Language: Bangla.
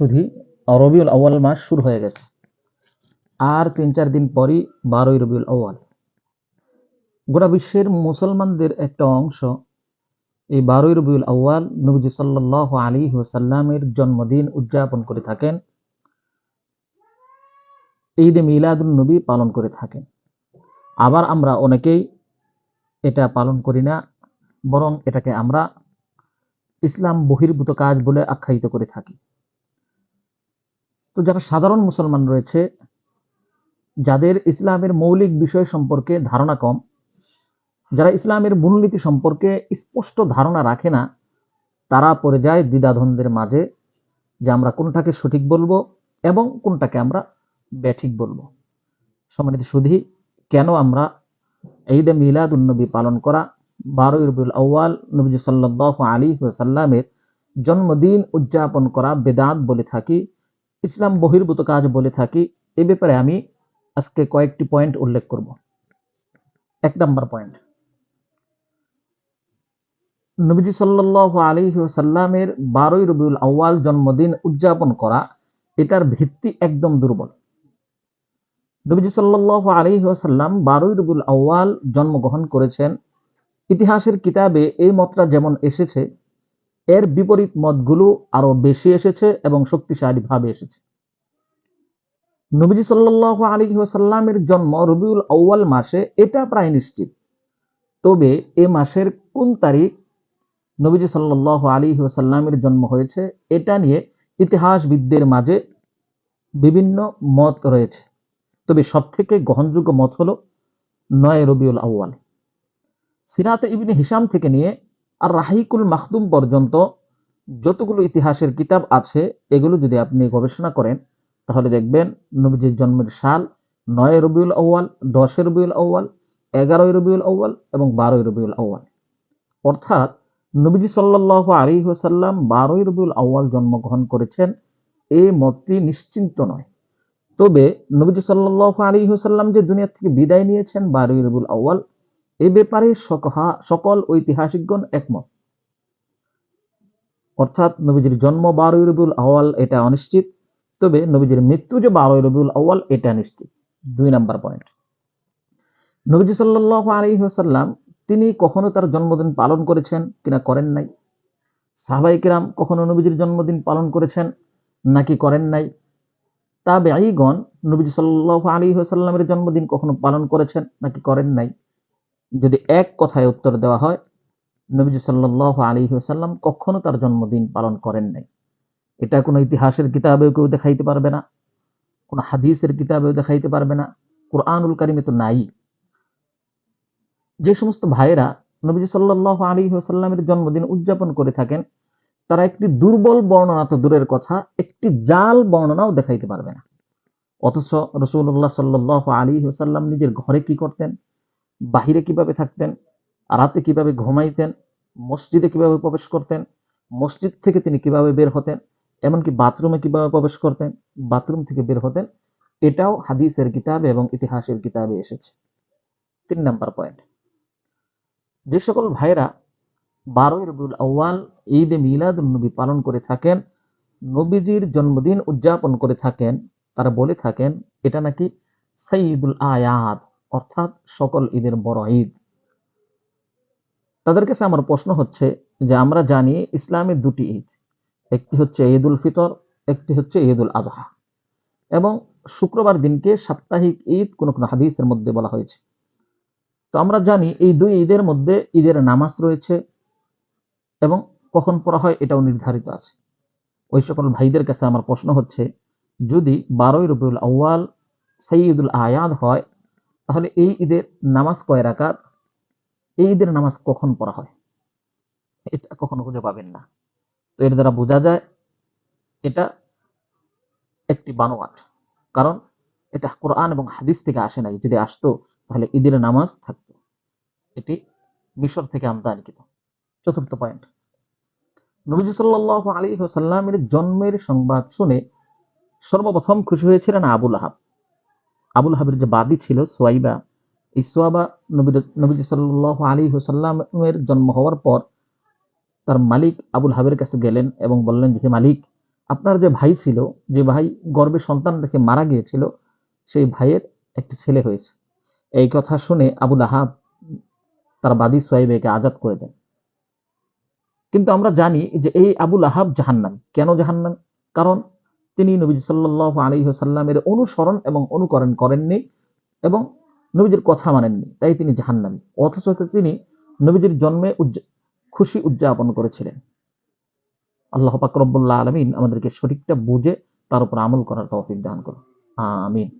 শুধু রবিউল আউয়াল মাস শুরু হয়ে গেছে। আর তিন চার দিন পরই বারোই রবিউল আউয়াল। গোটা বিশ্বের মুসলমানদের একটা অংশ এই বারোই রবিউল আউয়াল নবীজি সাল্লাহ আলী সাল্লামের জন্মদিন উদযাপন করে থাকেন। ঈদে মিলাদুল নবী পালন করে থাকেন। আবার আমরা অনেকেই এটা পালন করি না, বরং এটাকে আমরা ইসলাম বহির্ভূত কাজ বলে আখ্যায়িত করে থাকি। তো যারা সাধারণ মুসলমান রয়েছে, যাদের ইসলামের মৌলিক বিষয় সম্পর্কে ধারণা কম, যারা ইসলামের মূলনীতি সম্পর্কে স্পষ্ট ধারণা রাখে না, তারা পড়ে যায় দ্বিধাদ্বন্দ্বের মাঝে যে আমরা কোনটাকে সঠিক বলব এবং কোনটাকে আমরা ব্যাঠিক বলব। সম্মানিত সুধী, কেন আমরা ঈদে মিলাদুন্নবী পালন করা, বারোই রবিউল আউ্য়াল নবীজি সাল্লাহ আলী সাল্লামের জন্মদিন উদযাপন করা বেদাত বলে থাকি ইসলাম বহির্ভূত কাজ বলে থাকি, এ ব্যাপারে আমি আজকে কয়েকটি পয়েন্ট উল্লেখ করব। এক নম্বর পয়েন্ট নবীজি সাল্লাহ আলী সাল্লামের বারোই রবিউল আউ্য়াল জন্মদিন উদযাপন করা, এটার ভিত্তি একদম দুর্বল। নবীজি সাল্লাহ আলী সাল্লাম বারোই রবিউল আউ্য়াল জন্মগ্রহণ করেছেন। ইতিহাসের কিতাবে এই মতটা যেমন এসেছে এর বিপরীত মতগুলো আরও বেশি এসেছে এবং শক্তিশালী ভাবে এসেছে। নবীজি সাল্লাহ আলী সাল্লামের জন্ম রবিউল আউ্য়াল মাসে, এটা প্রায় নিশ্চিত। তবে এ মাসের কোন তারিখ নবীজি সাল্লাহ আলী সাল্লামের জন্ম হয়েছে, এটা নিয়ে ইতিহাসবিদদের মাঝে বিভিন্ন মত রয়েছে। তবে সব থেকে গ্রহণযোগ্য মত হলো নয় রবিউল আউ্য়াল। সিরাতে ইবিনে হিসাম থেকে নিয়ে আর রাহিকুল মাহদুম পর্যন্ত যতগুলো ইতিহাসের কিতাব আছে, এগুলো যদি আপনি গবেষণা করেন, তাহলে দেখবেন নবীজির জন্মের সাল নয় রবিউল আউ্য়াল, দশই রবিউল আউ্য়াল, এগারোই রবিউল আউ্য়াল এবং বারোই রবিউল আউ্য়াল। অর্থাৎ নবীজি সাল্লাহ আলী সাল্লাম বারোই রবিউল আউ্য়াল জন্মগ্রহণ করেছেন এই মতটি নিশ্চিন্ত নয়। তবে নবীজি সাল্লাহ আলী সাল্লাম যে দুনিয়া থেকে বিদায় নিয়েছেন বারোই রবিউল আউ্য়াল এ ব্যাপারে সকল ঐতিহাসিকগণ একমত। অর্থাৎ নবীজির জন্ম বারোই রবিউল আওয়াল এটা অনিশ্চিত। তবে নবীজির মৃত্যু যে বারোই রবিউল আওয়াল এটা নিশ্চিত। দুই নাম্বার পয়েন্ট নবীজি সাল্লাহ আলহিহাসাল্লাম তিনি কখনো তার জন্মদিন পালন করেছেন কিনা করেন নাই? সাহাবাই কিরাম কখনো নবীজির জন্মদিন পালন করেছেন নাকি করেন নাই? তা ব্যয়ীগণ নবীজি সাল্লাহ আলী সাল্লামের জন্মদিন কখনো পালন করেছেন নাকি করেন নাই? যদি এক কথায় উত্তর দেওয়া হয়, নবীজ সাল্লাহ আলী সাল্লাম কখনো তার জন্মদিন পালন করেন নাই। এটা কোনো ইতিহাসের কিতাবেও কেউ দেখাইতে পারবে না, কোনো হাদিসের কিতাবেও দেখাইতে পারবে না, কোরআনুল কারিমে তো নাই। যে সমস্ত ভাইরা নবীজ সাল্লাহ আলী সাল্লামের জন্মদিন উদযাপন করে থাকেন, তারা একটি দুর্বল বর্ণনা তো দূরের কথা, একটি জাল বর্ণনাও দেখাইতে পারবে না। অথচ রসুল্লাহ সাল্লাহ আলী সাল্লাম নিজের ঘরে কি করতেন? বাহিরে কীভাবে থাকতেন, রাতে কীভাবে ঘুমাইতেন, মসজিদে কীভাবে প্রবেশ করতেন, মসজিদ থেকে তিনি কীভাবে বের হতেন, এমনকি বাথরুমে কীভাবে প্রবেশ করতেন, বাথরুম থেকে বের হতেন, এটাও হাদিসের কিতাবে এবং ইতিহাসের কিতাবে এসেছে। তিন নাম্বার পয়েন্ট। যে সকল ভাইরা বারোই রবিউল আউ্য়াল, ঈদে মিলাদ নবী পালন করে থাকেন, নবীজির জন্মদিন উদযাপন করে থাকেন, তারা বলে থাকেন, এটা নাকি সঈদুল আয়াত। অর্থাৎ সকল ঈদের বড় ঈদ। তাদের কাছে আমার প্রশ্ন হচ্ছে যে আমরা জানি ইসলামের দুটি ঈদ, একটি হচ্ছে ঈদ উল ফিতর, একটি হচ্ছে ঈদ উল আজহা এবং শুক্রবার দিনকে সাপ্তাহিক ঈদ কোন কোন হাদিসের মধ্যে বলা হয়েছে। তো আমরা জানি এই দুই ঈদের মধ্যে ঈদের নামাজ রয়েছে এবং কখন পড়া হয় এটাও নির্ধারিত আছে। ওই সকল ভাইদের কাছে আমার প্রশ্ন হচ্ছে, যদি বারোই রবিউল আউ্য়াল সঈদুল আয়াদ হয় তাহলে এই ঈদের নামাজ কয় রাকাত? এই ঈদের নামাজ কখন পড়া হয়? এটা কখনো খুঁজে পাবেন না। তো এর দ্বারা বোঝা যায় এটা একটি বানোয়াট। কারণ এটা কোরআন এবং হাদিস থেকে আসে নাই। যদি আসতো, তাহলে ঈদের নামাজ থাকতো। এটি মিশর থেকে আমদানিকৃত চতুর্থ পয়েন্ট। নবীজ সাল্লাহ আলী সাল্লামের জন্মের সংবাদ শুনে সর্বপ্রথম খুশি হয়েছিলেন আবুল আহাব আবুল হাবির যে বাদী ছিল সোয়াইবা, এই সোয়াবা নবীজ সাল্লাহ আলী হুসাল্লামের জন্ম হওয়ার পর তার মালিক আবুল হাবের কাছে গেলেন এবং বললেন যে মালিক, আপনার যে ভাই ছিল, যে ভাই গর্ভে সন্তান রেখে মারা গিয়েছিল, সেই ভাইয়ের একটি ছেলে হয়েছে। এই কথা শুনে আবুল আহাব তার বাদী সোয়াইবেকে আজাদ করে দেন। কিন্তু আমরা জানি যে এই আবুল আহাব জাহান্নাম। কেন জাহান্নাম? কারণ তিনি নবীজ সাল্লাহ আলী সাল্লামের অনুসরণ এবং অনুকরণ করেননি এবং নবীজির কথা মানেননি, তাই তিনি জাহান্নামী। অথচ তিনি নবীজির জন্মে খুশি উদযাপন করেছিলেন। আল্লাহ পাকরবুল্লাহ আলমিন আমাদেরকে সঠিকটা বুঝে তার উপর আমল করার তৌফিক দান করুন। আমিন।